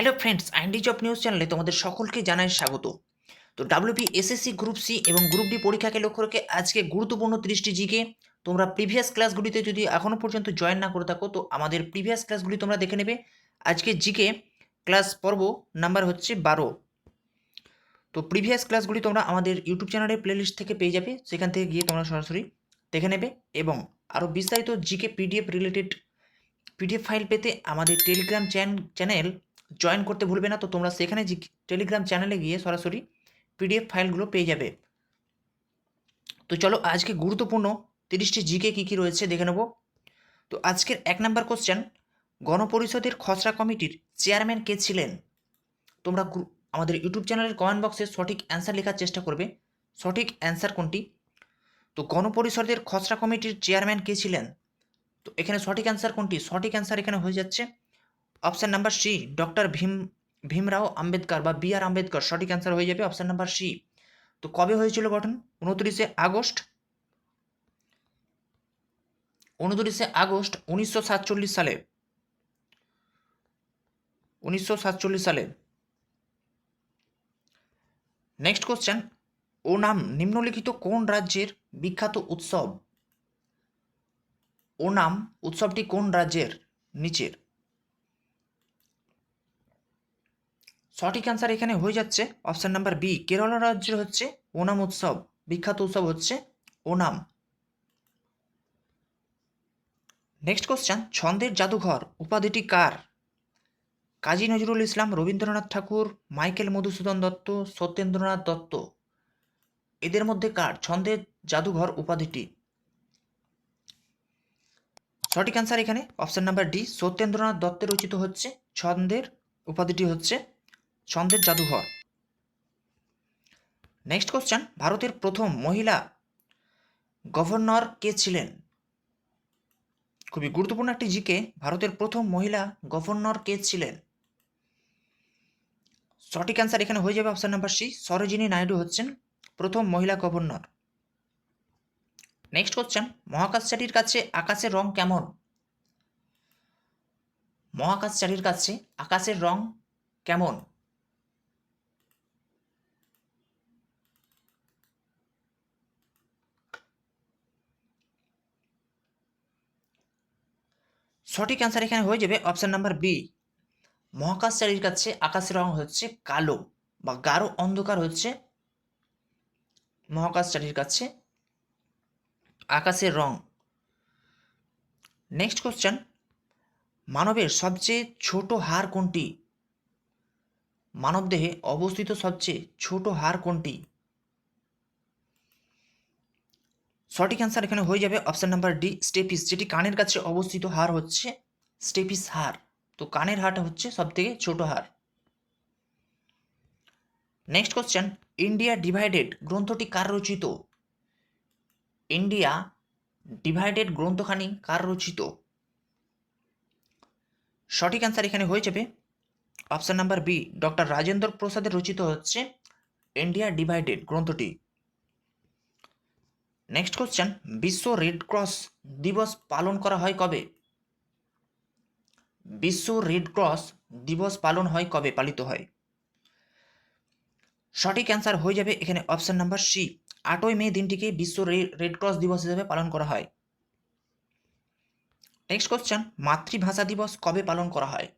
Hello friends আইন্ডি job news চ্যানেলে তোমাদের সকলকে জানাই স্বাগত। তো ডাব্লিউপি এসএসসি গ্রুপ সি এবং গ্রুপ ডি পরীক্ষাকে লক্ষ্য রেখে আজকে গুরুত্বপূর্ণ ত্রিশটি জিকে তোমরা প্রিভিয়াস ক্লাসগুলিতে যদি এখনও পর্যন্ত জয়েন না করে থাকো, তো আমাদের প্রিভিয়াস ক্লাসগুলি তোমরা দেখে নেবে। আজকে জিকে ক্লাস পর্ব নাম্বার হচ্ছে বারো। তো প্রিভিয়াস ক্লাসগুলি তোমরা আমাদের ইউটিউব চ্যানেলের প্লেলিস্ট থেকে পেয়ে যাবে, সেখান থেকে গিয়ে তোমরা সরাসরি দেখে নেবে এবং আরও বিস্তারিত GK PDF related PDF file পেতে আমাদের টেলিগ্রাম চ্যান চ্যানেল জয়েন করতে ভুলবে না, তো তোমরা সেখানে টেলিগ্রাম চ্যানেলে গিয়ে সরাসরি পিডিএফ ফাইলগুলো পেয়ে যাবে। তো চলো আজকে গুরুত্বপূর্ণ তিরিশটি জিকে কী কী রয়েছে দেখে নেব। তো আজকের এক নম্বর কোশ্চেন গণপরিষদের খসড়া কমিটির চেয়ারম্যান কে ছিলেন? তোমরা আমাদের ইউটিউব চ্যানেলের কমেন্ট বক্সে সঠিক অ্যান্সার লেখার চেষ্টা করবে। সঠিক অ্যান্সার কোনটি? তো গণপরিষদের খসড়া কমিটির চেয়ারম্যান কে ছিলেন? তো এখানে সঠিক অ্যান্সার কোনটি? সঠিক অ্যান্সার এখানে হয়ে যাচ্ছে option number C doctor Bhim Bhimrao Ambedkar বা বি আর আম্বেদকর সঠিক অ্যান্সার হয়ে যাবে অপশান নাম্বার সি তো কবে হয়েছিল গঠন? উনত্রিশে আগস্ট। উনত্রিশে আগস্ট উনিশশো সাতচল্লিশ সালে। উনিশশো সাতচল্লিশ সালে। নেক্সট কোশ্চেন ও নাম নিম্নলিখিত কোন রাজ্যের বিখ্যাত উৎসব? ও নাম উৎসবটি কোন রাজ্যের নিচের? সঠিক অ্যান্সার এখানে হয়ে যাচ্ছে। অপশান নাম্বার বি কেরলা রাজ্যের হচ্ছে ওনাম উৎসব, বিখ্যাত উৎসব হচ্ছে ওনাম। নেক্সট কোশ্চেন ছন্দের জাদুঘর, উপাধিটি কার? কাজী নজরুল ইসলাম, রবীন্দ্রনাথ ঠাকুর, মাইকেল মধুসূদন দত্ত, সত্যেন্দ্রনাথ দত্ত। এদের মধ্যে কার? ছন্দের জাদুঘর, উপাধিটি। সঠিক অ্যান্সার এখানে অপশান নাম্বার ডি সত্যেন্দ্রনাথ দত্তের রচিত হচ্ছে, ছন্দের উপাধিটি হচ্ছে ছন্দের জাদুঘর। নেক্সট কোশ্চেন ভারতের প্রথম মহিলা গভর্নর কে ছিলেন? খুবই গুরুত্বপূর্ণ একটি জিকে ভারতের প্রথম মহিলা গভর্নর কে ছিলেন? সঠিক অ্যান্সার এখানে হয়ে যাবে option number C Sarojini Naidu হচ্ছেন প্রথম মহিলা গভর্নর নেক্সট কোশ্চেন মহাকাশচারীর কাছে আকাশের রং কেমন? মহাকাশচারীর কাছে আকাশের রং কেমন? সঠিক অ্যান্সার এখানে হয়ে যাবে অপশন নাম্বার বি মহাকাশচারীর কাছে আকাশের রং হচ্ছে কালো বা গাঢ় অন্ধকার হচ্ছে মহাকাশচারীর কাছে আকাশের রং। নেক্সট কোশ্চেন মানবের সবচেয়ে ছোট হাড় কোনটি? মানবদেহে অবস্থিত সবচেয়ে ছোট হাড় কোনটি? সঠিক অ্যান্সার এখানে হয়ে যাবে অপশান নাম্বার ডি স্টেপিস যেটি কানের কাছে অবস্থিত হার হচ্ছে স্টেপিস হার। তো কানের হারটা হচ্ছে সবথেকে ছোট হার। নেক্সট কোশ্চেন ইন্ডিয়া ডিভাইডেড গ্রন্থটি কার রচিত? ইন্ডিয়া ডিভাইডেড গ্রন্থখানি কার রচিত? সঠিক অ্যান্সার এখানে হয়ে যাবে option number B doctor Rajendra প্রসাদের রচিত হচ্ছে ইন্ডিয়া ডিভাইডেড গ্রন্থটি। নেক্সট কোশ্চেন বিশ্ব রেড ক্রস দিবস পালন করা হয় কবে? বিশ্ব রেড ক্রস দিবস পালন হয় কবে পালিত হয়? সঠিক অ্যান্সার হয়ে যাবে এখানে অপশন নাম্বার সি আটই মে দিনটিকে বিশ্ব রেড ক্রস দিবস হিসেবে পালন করা হয়। নেক্সট কোশ্চেন মাতৃভাষা দিবস কবে পালন করা হয়?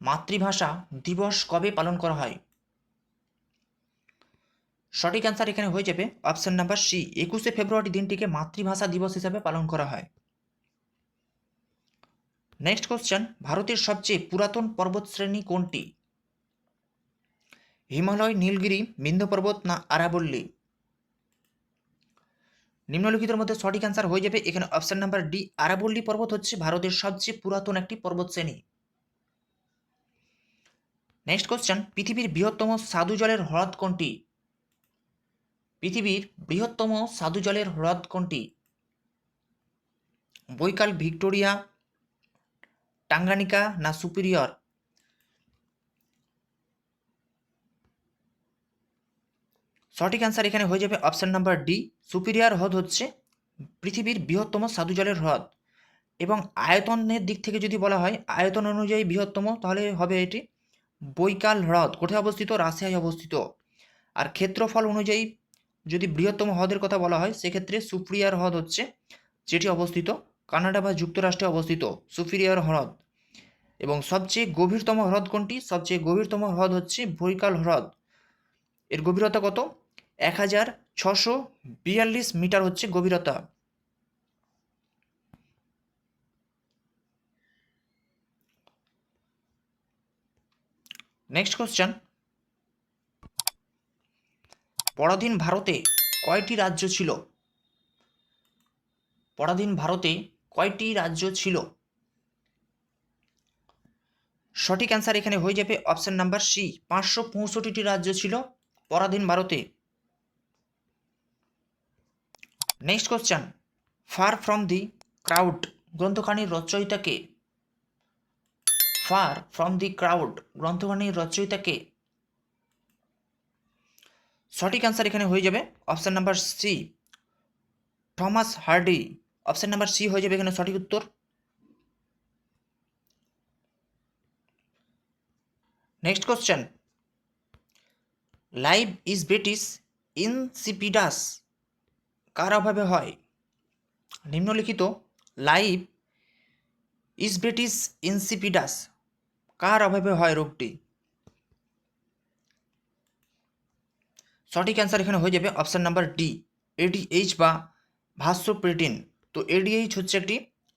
মাতৃভাষা দিবস কবে পালন করা হয়? সঠিক অ্যান্সার এখানে হয়ে যাবে। অপশন নাম্বার সি একুশে ফেব্রুয়ারি দিনটিকে মাতৃভাষা দিবস হিসাবে পালন করা হয়। নেক্সট কোশ্চেন ভারতের সবচেয়ে পুরাতন পর্বতশ্রেণী কোনটি? হিমালয়, নীলগিরি, বিন্ধ্য পর্বত না আরাবল্লী? নিম্নলিখিতের মধ্যে সঠিক অ্যান্সার হয়ে যাবে। এখানে অপশন নাম্বার ডি আরাবল্লী পর্বত হচ্ছে ভারতের সবচেয়ে পুরাতন একটি পর্বত শ্রেণি। নেক্সট কোশ্চেন পৃথিবীর বৃহত্তম সাধু জলের হ্রদ কোনটি? পৃথিবীর বৃহত্তম সাধু জলের হ্রদ কোনটি? বৈকাল, ভিক্টোরিয়া, টাঙ্গানিকা না সুপিরিয়র? সঠিক অ্যান্সার এখানে হয়ে যাবে অপশান নাম্বার ডি, সুপিরিয়র হ্রদ হচ্ছে পৃথিবীর বৃহত্তম সাধু জলের হ্রদ। এবং আয়তনের দিক থেকে যদি বলা হয়, আয়তন অনুযায়ী বৃহত্তম, তাহলে হবে এটি বৈকাল হ্রদ কোথায় অবস্থিত রাশিয়ায় অবস্থিত। আর ক্ষেত্রফল অনুযায়ী যদি বৃহত্তম হ্রদের কথা বলা হয়, সেক্ষেত্রে সুপ্রিয়ার হ্রদ হচ্ছে যেটি অবস্থিত কানাডা বা যুক্তরাষ্ট্রে অবস্থিত সুপিরিয়র হ্রদ। এবং সবচেয়ে গভীরতম হ্রদ কোনটি? সবচেয়ে গভীরতম হ্রদ হচ্ছে ভৈকাল হ্রদ। এর গভীরতা কত? এক হাজার ছশো বিয়াল্লিশ মিটার হচ্ছে গভীরতা। Next question. পরাধীন ভারতে কয়টি রাজ্য ছিল? পরাধীন ভারতে কয়টি রাজ্য ছিল? সঠিক অ্যান্সার এখানে হয়ে যাবে অপশন নাম্বার সি পাঁচশো পঁয়ষট্টিটি রাজ্য ছিল পরাধীন ভারতে। Next question far from the crowd গ্রন্থখানির রচয়িতাকে ফার ফ্রম দি ক্রাউড গ্রন্থখানির রচয়িতাকে সঠিক অ্যান্সার এখানে হয়ে যাবে। Option number C Thomas Hardy option number C হয়ে যাবে এখানে সঠিক উত্তর। Next question live is British insipidus কার অভাবে হয়? নিম্নলিখিত লাইভ ইজ ব্রিটিশ ইনসিপিডাস কার অভাবে হয় রোগটি? সঠিক অ্যান্সার এখানে হয়ে যাবে অপশান নাম্বার ডি এডিএইচ বা ভাস্যপ্রেটিন তো এডিএইচ হচ্ছে একটি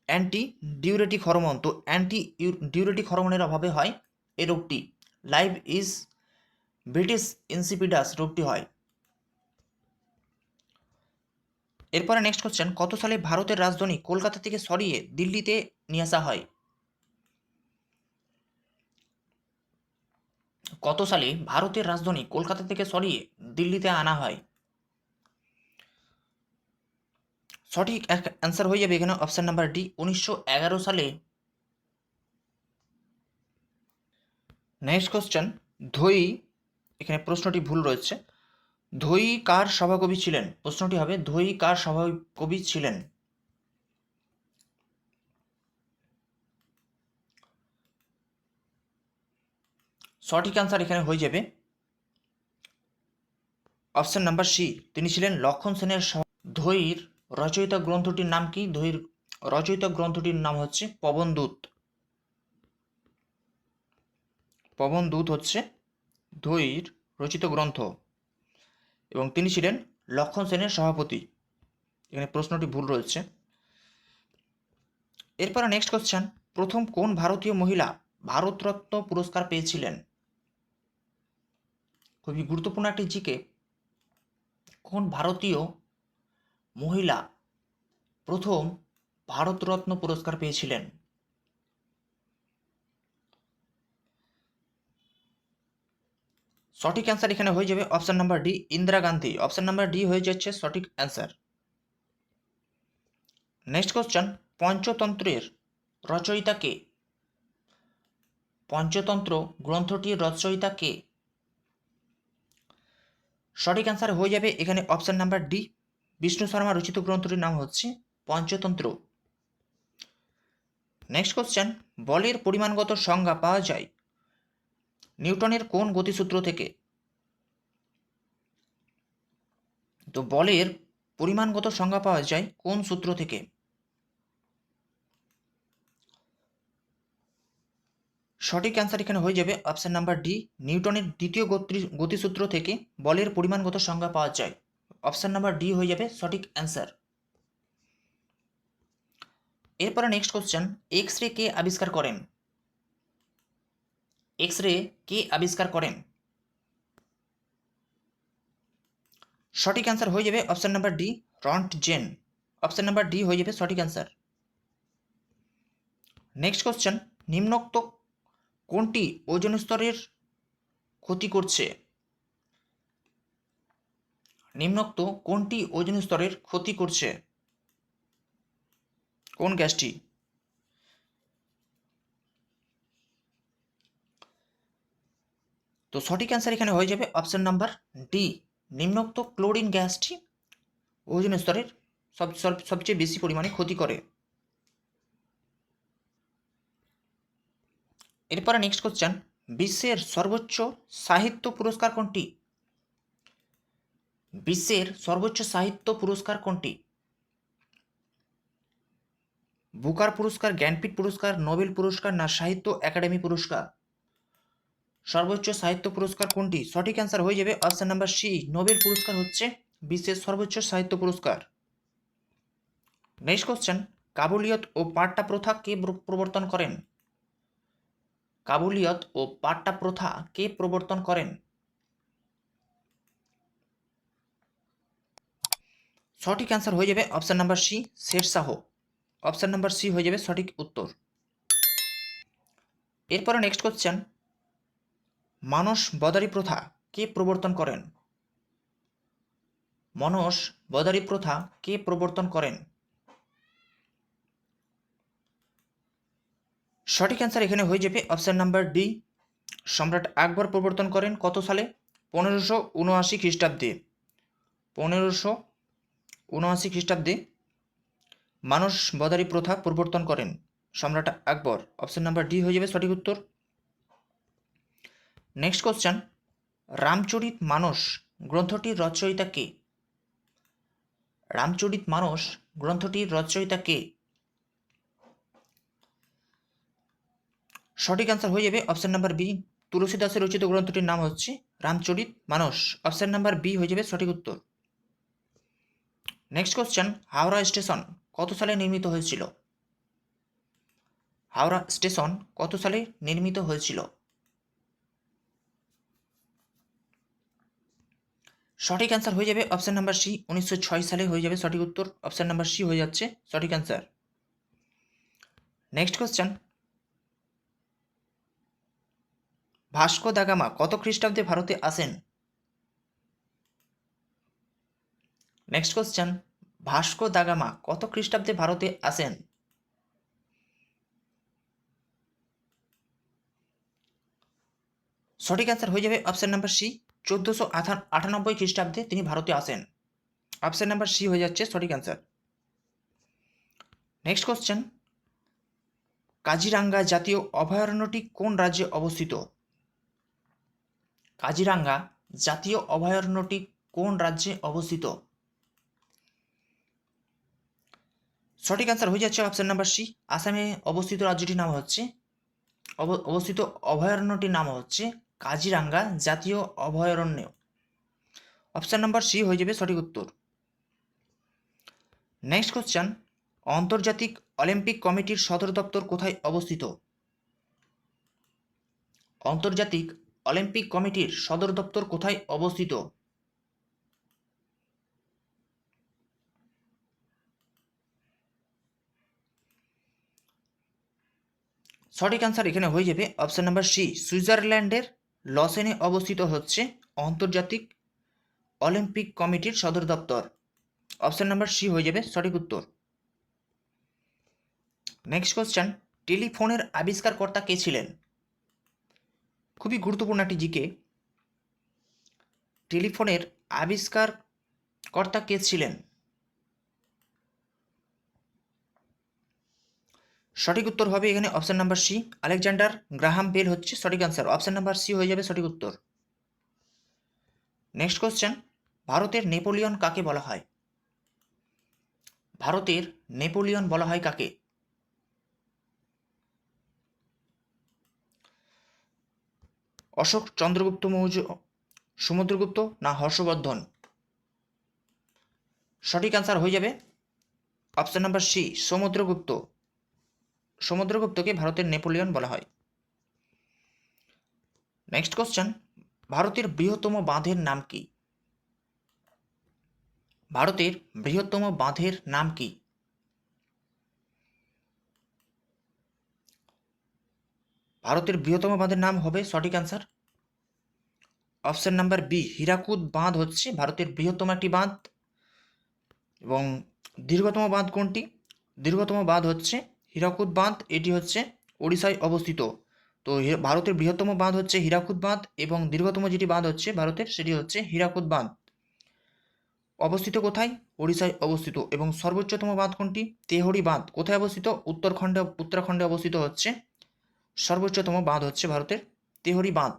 অ্যান্টি ডিউরেটিক হরমোন তো অ্যান্টি ডিউরেটিক হরমোনের অভাবে হয় এই রোগটি। লাইভ ইজ ব্রিটিশ ইনসিপিডাস রোগটি হয়। এরপরে নেক্সট কোশ্চেন কত সালে ভারতের রাজধানী কলকাতা থেকে সরিয়ে দিল্লিতে নিয়ে আসা হয়? কত সালে ভারতের রাজধানী কলকাতা থেকে সরিয়ে দিল্লিতে আনা হয়? সঠিক অ্যান্সার হয়ে যাবে এখানে অপশন নাম্বার ডি উনিশশো এগারো সালে। নেক্সট কোশ্চেন ধৈ এখানে প্রশ্নটি ভুল রয়েছে। ধৈ কার সভাকবি ছিলেন? প্রশ্নটি হবে ধৈ কার সভাকবি ছিলেন? সঠিক অ্যান্সার এখানে হয়ে যাবে। অপশন নাম্বার সি তিনি ছিলেন লক্ষণ সেনের ধৈর রচয়িতা গ্রন্থটির নাম কি? ধৈর রচয়িতা গ্রন্থটির নাম হচ্ছে পবনদূত পবনদূত হচ্ছে ধৈর রচিত গ্রন্থ এবং তিনি ছিলেন লক্ষণ সেনের সভাপতি। এখানে প্রশ্নটি ভুল রয়েছে। এরপরে নেক্সট কোশ্চেন প্রথম কোন ভারতীয় মহিলা ভারতরত্ন পুরস্কার পেয়েছিলেন? খুবই গুরুত্বপূর্ণ একটি জিকে, কোন ভারতীয় মহিলা প্রথম ভারতরত্ন পুরস্কার পেয়েছিলেন? সঠিক অ্যান্সার এখানে হয়ে যাবে option number D Indira Gandhi. Option number D হয়ে যাচ্ছে সঠিক অ্যান্সার নেক্সট কোশ্চেন পঞ্চতন্ত্রের রচয়িতা কে? পঞ্চতন্ত্র গ্রন্থটির রচয়িতা কে? সঠিক অ্যান্সার হয়ে যাবে। এখানে option number D Vishnu Sharma রচিত গ্রন্থটির নাম হচ্ছে পঞ্চতন্ত্র। নেক্সট কোশ্চেন বলের পরিমাণগত সংজ্ঞা পাওয়া যায় নিউটনের কোন গতিসূত্র থেকে? তো বলের পরিমাণগত সংজ্ঞা পাওয়া যায় কোন সূত্র থেকে? সঠিক অ্যান্সার এখানে হয়ে যাবে অপশান নাম্বার ডি নিউটনের দ্বিতীয় গতিসূত্র থেকে বলের পরিমাণগত সংজ্ঞা পাওয়া যায়। অপশান নাম্বার ডি হয়ে যাবে সঠিক অ্যান্সার এরপরে নেক্সট কোশ্চেন এক্স রে কে আবিষ্কার করেন? এক্স রে কে আবিষ্কার করেন? সঠিক অ্যান্সার হয়ে যাবে option number D Roentgen option number D হয়ে যাবে সঠিক অ্যান্সার নেক্সট কোশ্চেন নিম্নোক্ত কোনটি ওজন স্তরের ক্ষতি করছে? নিম্নোক্ত কোনটি ওজন স্তরের ক্ষতি করছে? কোন গ্যাসটি? তো সঠিক অ্যান্সার এখানে হয়ে যাবে অপশন নাম্বার ডি নিম্নোক্ত ক্লোরিন গ্যাসটি ওজন স্তরের সব, সবচেয়ে বেশি পরিমাণে ক্ষতি করে। এরপরে নেক্সট কোশ্চেন বিশ্বের সর্বোচ্চ সাহিত্য পুরস্কার কোনটি? বিশ্বের সর্বোচ্চ সাহিত্য পুরস্কার কোনটি? বুকার পুরস্কার, জ্ঞানপীঠ পুরস্কার, নোবেল পুরস্কার না সাহিত্য একাডেমি পুরস্কার? সর্বোচ্চ সাহিত্য পুরস্কার কোনটি? সঠিক অ্যান্সার হয়ে যাবে অপশন নাম্বার সি নোবেল পুরস্কার হচ্ছে বিশ্বের সর্বোচ্চ সাহিত্য পুরস্কার। নেক্সট কোশ্চেন কাবুলিয়ত ও পাট্টা প্রথা কে প্রবর্তন করেন? কাবুলিয়ত ও পাট্টা প্রথা কে প্রবর্তন করেন? সঠিক অ্যান্সার হয়ে যাবে option number C Sher Shah option number C হয়ে যাবে সঠিক উত্তর। এরপরে নেক্সট কোশ্চেন মানস বদারি প্রথা কে প্রবর্তন করেন? মনস বদারি প্রথা কে প্রবর্তন করেন? সঠিক অ্যান্সার এখানে হয়ে যাবে অপশন নাম্বার ডি সম্রাট আকবর প্রবর্তন করেন কত সালে? পনেরোশো উনআশি খ্রিস্টাব্দে। পনেরোশো উনআশি খ্রিস্টাব্দে মানস বদারি প্রথা প্রবর্তন করেন সম্রাট আকবর। অপশন নাম্বার ডি হয়ে যাবে সঠিক উত্তর। নেক্সট কোশ্চেন রামচরিত মানস গ্রন্থটির রচয়িতা কে? রামচরিত মানস গ্রন্থটির রচয়িতা কে? সঠিক অ্যান্সার হয়ে যাবে অপশান নাম্বার বি তুলসী দাসের রচিত গ্রন্থটির নাম হচ্ছে Ramcharit Manas. Option number B হয়ে যাবে সঠিক উত্তর। নেক্সট কোশ্চেন হাওড়া স্টেশন কত সালে নির্মিত হয়েছিল? হাওড়া স্টেশন কত সালে নির্মিত হয়েছিল? সঠিক অ্যান্সার হয়ে যাবে অপশান নাম্বার সি উনিশশো ছয় সালে হয়ে যাবে সঠিক উত্তর। অপশান নাম্বার সি হয়ে যাচ্ছে সঠিক answer next question Vasco da Gama কত খ্রিস্টাব্দে ভারতে আসেন? নেক্সট কোশ্চেন ভাস্কো দাগামা কত খ্রিস্টাব্দে ভারতে আসেন? সঠিক অ্যান্সার হয়ে যাবে অপশন নাম্বার সি চোদ্দোশো আটানব্বই খ্রিস্টাব্দে তিনি ভারতে আসেন। অপশন নাম্বার সি হয়ে যাচ্ছে সঠিক অ্যান্সার নেক্সট কোশ্চেন কাজিরাঙ্গা জাতীয় অভয়ারণ্যটি কোন রাজ্যে অবস্থিত? কাজিরাঙ্গা জাতীয় অভয়ারণ্যটি কোন রাজ্যে অবস্থিত? সঠিক অ্যান্সার হয়ে যাচ্ছে অপশন নাম্বার সি আসামে অবস্থিত রাজ্যটির নাম হচ্ছে, অব- অবস্থিত অভয়ারণ্যটির নাম হচ্ছে কাজিরাঙ্গা জাতীয় অভয়ারণ্য। অপশন নাম্বার সি হয়ে যাবে সঠিক উত্তর। নেক্সট কোশ্চেন আন্তর্জাতিক অলিম্পিক কমিটির সদর দপ্তর কোথায় অবস্থিত? আন্তর্জাতিক অলিম্পিক কমিটির সদর দপ্তর কোথায় অবস্থিত? সঠিক অ্যান্সার এখানে হয়ে যাবে। অপশন নাম্বার সি সুইজারল্যান্ডের লসেনে অবস্থিত হচ্ছে আন্তর্জাতিক অলিম্পিক কমিটির সদর দপ্তর। অপশন নাম্বার সি হয়ে যাবে, সঠিক উত্তর। নেক্সট কোশ্চেন টেলিফোনের আবিষ্কারকর্তা কে ছিলেন? খুবই গুরুত্বপূর্ণ একটি জিকে। টেলিফোনের আবিষ্কার কর্তা কে ছিলেন? সঠিক উত্তর হবে এখানে option number C. Alexander Graham Bell হচ্ছে সঠিক অ্যান্সার অপশান নাম্বার সি হয়ে যাবে সঠিক উত্তর। নেক্সট কোশ্চেন ভারতের নেপোলিয়ন কাকে বলা হয়? ভারতের নেপোলিয়ন বলা হয় কাকে? অশোক চন্দ্রগুপ্ত মৌর্য সমুদ্রগুপ্ত না হর্ষবর্ধন? সঠিক অ্যান্সার হয়ে যাবে অপশন নাম্বার সি সমুদ্রগুপ্ত সমুদ্রগুপ্তকে ভারতের নেপোলিয়ন বলা হয়। নেক্সট কোশ্চেন ভারতের বৃহত্তম বাঁধের নাম কি? ভারতের বৃহত্তম বাঁধের নাম কি? ভারতের বৃহত্তম বাঁধের নাম হবে সঠিক answer option number B Hirakud বাঁধ হচ্ছে ভারতের বৃহত্তম একটি বাঁধ। এবং দীর্ঘতম বাঁধ কোনটি? দীর্ঘতম বাঁধ হচ্ছে হীরাকুদ বাঁধ, এটি হচ্ছে ওড়িশায় অবস্থিত। তো ভারতের বৃহত্তম বাঁধ হচ্ছে হীরাকুদ বাঁধ এবং দীর্ঘতম যেটি বাঁধ হচ্ছে ভারতের, সেটি হচ্ছে হীরাকুদ বাঁধ। অবস্থিত কোথায়? ওড়িশায় অবস্থিত। এবং সর্বোচ্চতম বাঁধ কোনটি? তেহরি বাঁধ। কোথায় অবস্থিত? উত্তরখণ্ডে, উত্তরাখণ্ডে অবস্থিত হচ্ছে সর্বোচ্চতম বাঁধ হচ্ছে ভারতের তেহরি বাঁধ।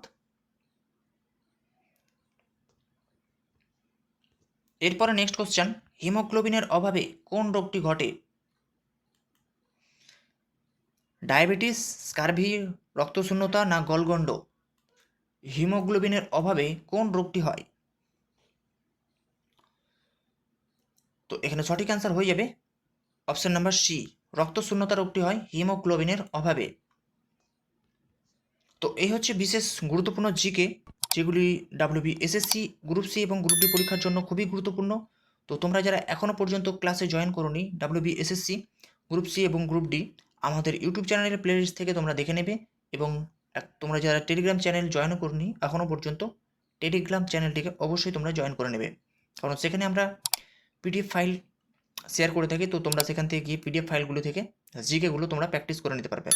এরপরে নেক্সট কোশ্চেন হিমোগ্লোবিনের অভাবে কোন রোগটি ঘটে? ডায়াবেটিস, স্কারভি, রক্তশূন্যতা না গলগণ্ড? হিমোগ্লোবিনের অভাবে কোন রোগটি হয়? তো এখানে সঠিক অ্যান্সার হয়ে যাবে। অপশন নাম্বার সি রক্তশূন্যতা রোগটি হয় হিমোগ্লোবিনের অভাবে। তো এই হচ্ছে বিশেষ গুরুত্বপূর্ণ জিকে, যেগুলি ডাব্লিউবি এসএসসি গ্রুপ সি এবং গ্রুপ ডি পরীক্ষার জন্য খুবই গুরুত্বপূর্ণ। তো তোমরা যারা এখনও পর্যন্ত ক্লাসে জয়েন করোনি ডাব্লিউবি এসএসসি গ্রুপ সি এবং গ্রুপ ডি আমাদের ইউটিউব চ্যানেলের প্লেলিস্ট থেকে তোমরা দেখে নেবে এবং তোমরা যারা টেলিগ্রাম চ্যানেল জয়েন করনি এখনও পর্যন্ত টেলিগ্রাম চ্যানেলটিকে অবশ্যই তোমরা জয়েন করে নেবে। কারণ সেখানে আমরা পিডিএফ ফাইল শেয়ার করে থাকি, তো তোমরা সেখান থেকে গিয়ে পিডিএফ ফাইলগুলো থেকে জিকেগুলো তোমরা প্র্যাকটিস করে নিতে পারবে।